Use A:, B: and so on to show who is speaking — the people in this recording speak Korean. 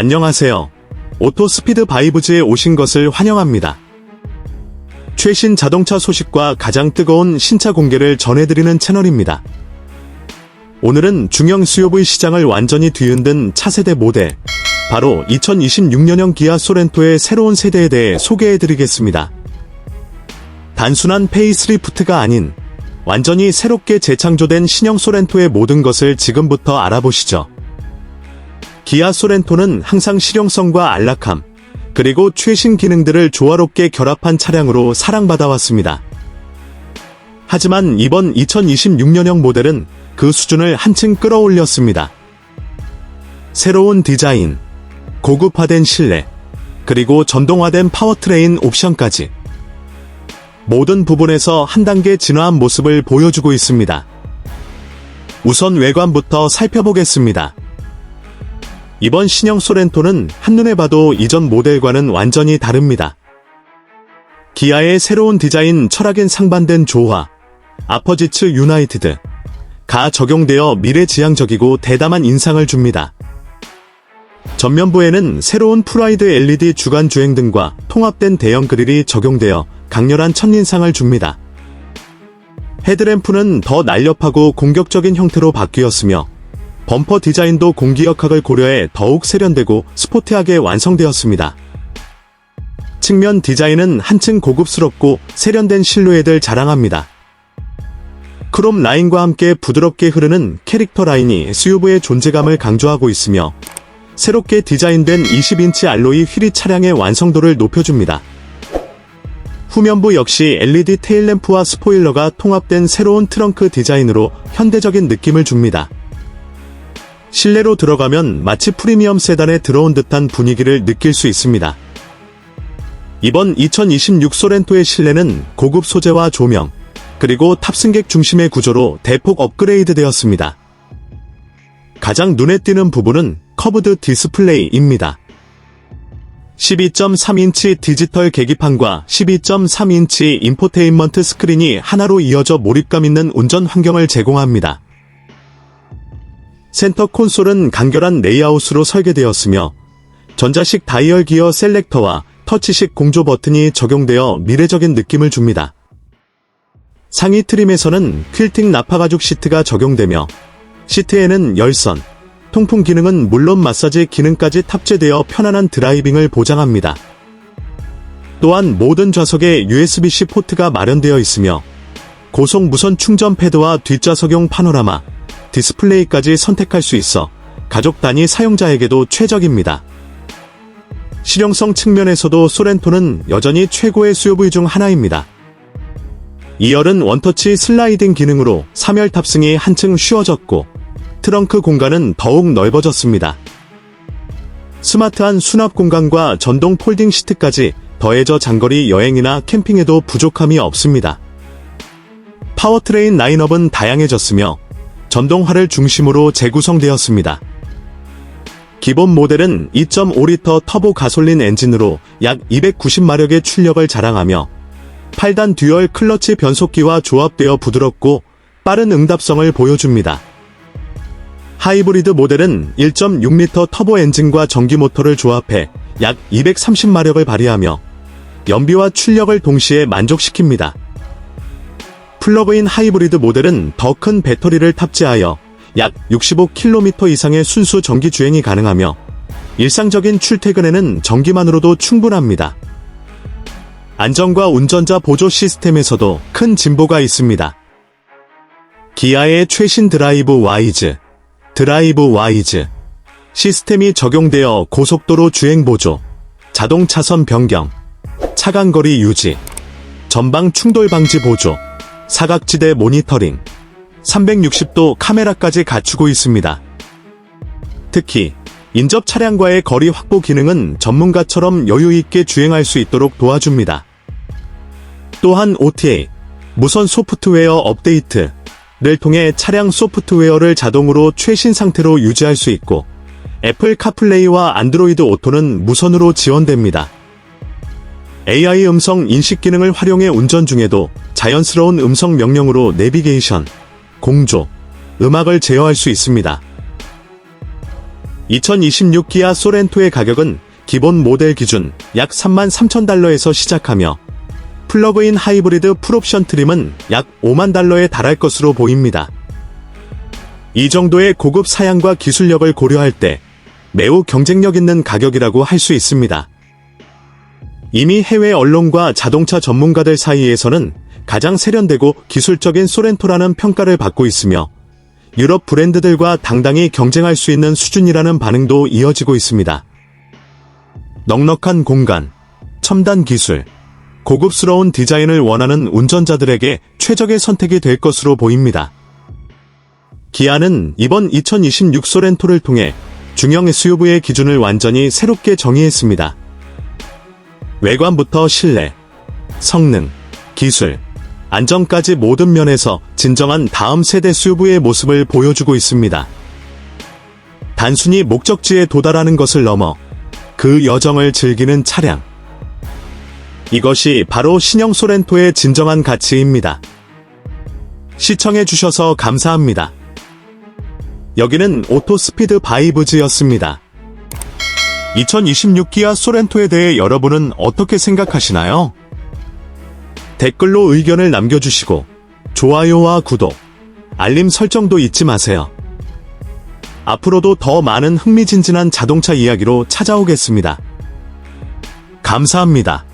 A: 안녕하세요. 오토 스피드 바이브즈에 오신 것을 환영합니다. 최신 자동차 소식과 가장 뜨거운 신차 공개를 전해드리는 채널입니다. 오늘은 중형 SUV 시장을 완전히 뒤흔든 차세대 모델, 바로 2026년형 기아 소렌토의 새로운 세대에 대해 소개해드리겠습니다. 단순한 페이스리프트가 아닌 완전히 새롭게 재창조된 신형 소렌토의 모든 것을 지금부터 알아보시죠. 기아 소렌토는 항상 실용성과 안락함, 그리고 최신 기능들을 조화롭게 결합한 차량으로 사랑받아왔습니다. 하지만 이번 2026년형 모델은 그 수준을 한층 끌어올렸습니다. 새로운 디자인, 고급화된 실내, 그리고 전동화된 파워트레인 옵션까지 모든 부분에서 한 단계 진화한 모습을 보여주고 있습니다. 우선 외관부터 살펴보겠습니다. 이번 신형 소렌토는 한눈에 봐도 이전 모델과는 완전히 다릅니다. 기아의 새로운 디자인 철학엔 상반된 조화, 아퍼지츠 유나이티드, 가 적용되어 미래지향적이고 대담한 인상을 줍니다. 전면부에는 새로운 프라이드 LED 주간 주행 등과 통합된 대형 그릴이 적용되어 강렬한 첫인상을 줍니다. 헤드램프는 더 날렵하고 공격적인 형태로 바뀌었으며 범퍼 디자인도 공기역학을 고려해 더욱 세련되고 스포티하게 완성되었습니다. 측면 디자인은 한층 고급스럽고 세련된 실루엣을 자랑합니다. 크롬 라인과 함께 부드럽게 흐르는 캐릭터 라인이 SUV의 존재감을 강조하고 있으며 새롭게 디자인된 20인치 알로이 휠이 차량의 완성도를 높여줍니다. 후면부 역시 LED 테일램프와 스포일러가 통합된 새로운 트렁크 디자인으로 현대적인 느낌을 줍니다. 실내로 들어가면 마치 프리미엄 세단에 들어온 듯한 분위기를 느낄 수 있습니다. 이번 2026 소렌토의 실내는 고급 소재와 조명, 그리고 탑승객 중심의 구조로 대폭 업그레이드 되었습니다. 가장 눈에 띄는 부분은 커브드 디스플레이입니다. 12.3인치 디지털 계기판과 12.3인치 인포테인먼트 스크린이 하나로 이어져 몰입감 있는 운전 환경을 제공합니다. 센터 콘솔은 간결한 레이아웃으로 설계되었으며 전자식 다이얼 기어 셀렉터와 터치식 공조 버튼이 적용되어 미래적인 느낌을 줍니다. 상위 트림에서는 퀼팅 나파 가죽 시트가 적용되며 시트에는 열선, 통풍 기능은 물론 마사지 기능까지 탑재되어 편안한 드라이빙을 보장합니다. 또한 모든 좌석에 USB-C 포트가 마련되어 있으며 고속 무선 충전 패드와 뒷좌석용 파노라마, 디스플레이까지 선택할 수 있어 가족 단위 사용자에게도 최적입니다. 실용성 측면에서도 소렌토는 여전히 최고의 SUV 중 하나입니다. 2열은 원터치 슬라이딩 기능으로 3열 탑승이 한층 쉬워졌고 트렁크 공간은 더욱 넓어졌습니다. 스마트한 수납 공간과 전동 폴딩 시트까지 더해져 장거리 여행이나 캠핑에도 부족함이 없습니다. 파워트레인 라인업은 다양해졌으며 전동화를 중심으로 재구성되었습니다. 기본 모델은 2.5리터 터보 가솔린 엔진으로 약 290마력의 출력을 자랑하며 8단 듀얼 클러치 변속기와 조합되어 부드럽고 빠른 응답성을 보여줍니다. 하이브리드 모델은 1.6리터 터보 엔진과 전기 모터를 조합해 약 230마력을 발휘하며 연비와 출력을 동시에 만족시킵니다. 플러그인 하이브리드 모델은 더 큰 배터리를 탑재하여 약 65km 이상의 순수 전기 주행이 가능하며 일상적인 출퇴근에는 전기만으로도 충분합니다. 안전과 운전자 보조 시스템에서도 큰 진보가 있습니다. 기아의 최신 드라이브 와이즈, 드라이브 와이즈 시스템이 적용되어 고속도로 주행 보조, 자동 차선 변경, 차간거리 유지, 전방 충돌 방지 보조, 사각지대 모니터링, 360도 카메라까지 갖추고 있습니다. 특히 인접 차량과의 거리 확보 기능은 전문가처럼 여유 있게 주행할 수 있도록 도와줍니다. 또한 OTA, 무선 소프트웨어 업데이트를 통해 차량 소프트웨어를 자동으로 최신 상태로 유지할 수 있고 애플 카플레이와 안드로이드 오토는 무선으로 지원됩니다. AI 음성 인식 기능을 활용해 운전 중에도 자연스러운 음성 명령으로 내비게이션, 공조, 음악을 제어할 수 있습니다. 2026 기아 소렌토의 가격은 기본 모델 기준 약 3만 3천 달러에서 시작하며 플러그인 하이브리드 풀옵션 트림은 약 5만 달러에 달할 것으로 보입니다. 이 정도의 고급 사양과 기술력을 고려할 때 매우 경쟁력 있는 가격이라고 할 수 있습니다. 이미 해외 언론과 자동차 전문가들 사이에서는 가장 세련되고 기술적인 소렌토라는 평가를 받고 있으며 유럽 브랜드들과 당당히 경쟁할 수 있는 수준이라는 반응도 이어지고 있습니다. 넉넉한 공간, 첨단 기술, 고급스러운 디자인을 원하는 운전자들에게 최적의 선택이 될 것으로 보입니다. 기아는 이번 2026 소렌토를 통해 중형 SUV의 기준을 완전히 새롭게 정의했습니다. 외관부터 실내, 성능, 기술, 안정까지 모든 면에서 진정한 다음 세대 SUV의 모습을 보여주고 있습니다. 단순히 목적지에 도달하는 것을 넘어 그 여정을 즐기는 차량. 이것이 바로 신형 소렌토의 진정한 가치입니다. 시청해주셔서 감사합니다. 여기는 오토스피드 바이브즈였습니다. 2026 기아 소렌토에 대해 여러분은 어떻게 생각하시나요? 댓글로 의견을 남겨주시고 좋아요와 구독, 알림 설정도 잊지 마세요. 앞으로도 더 많은 흥미진진한 자동차 이야기로 찾아오겠습니다. 감사합니다.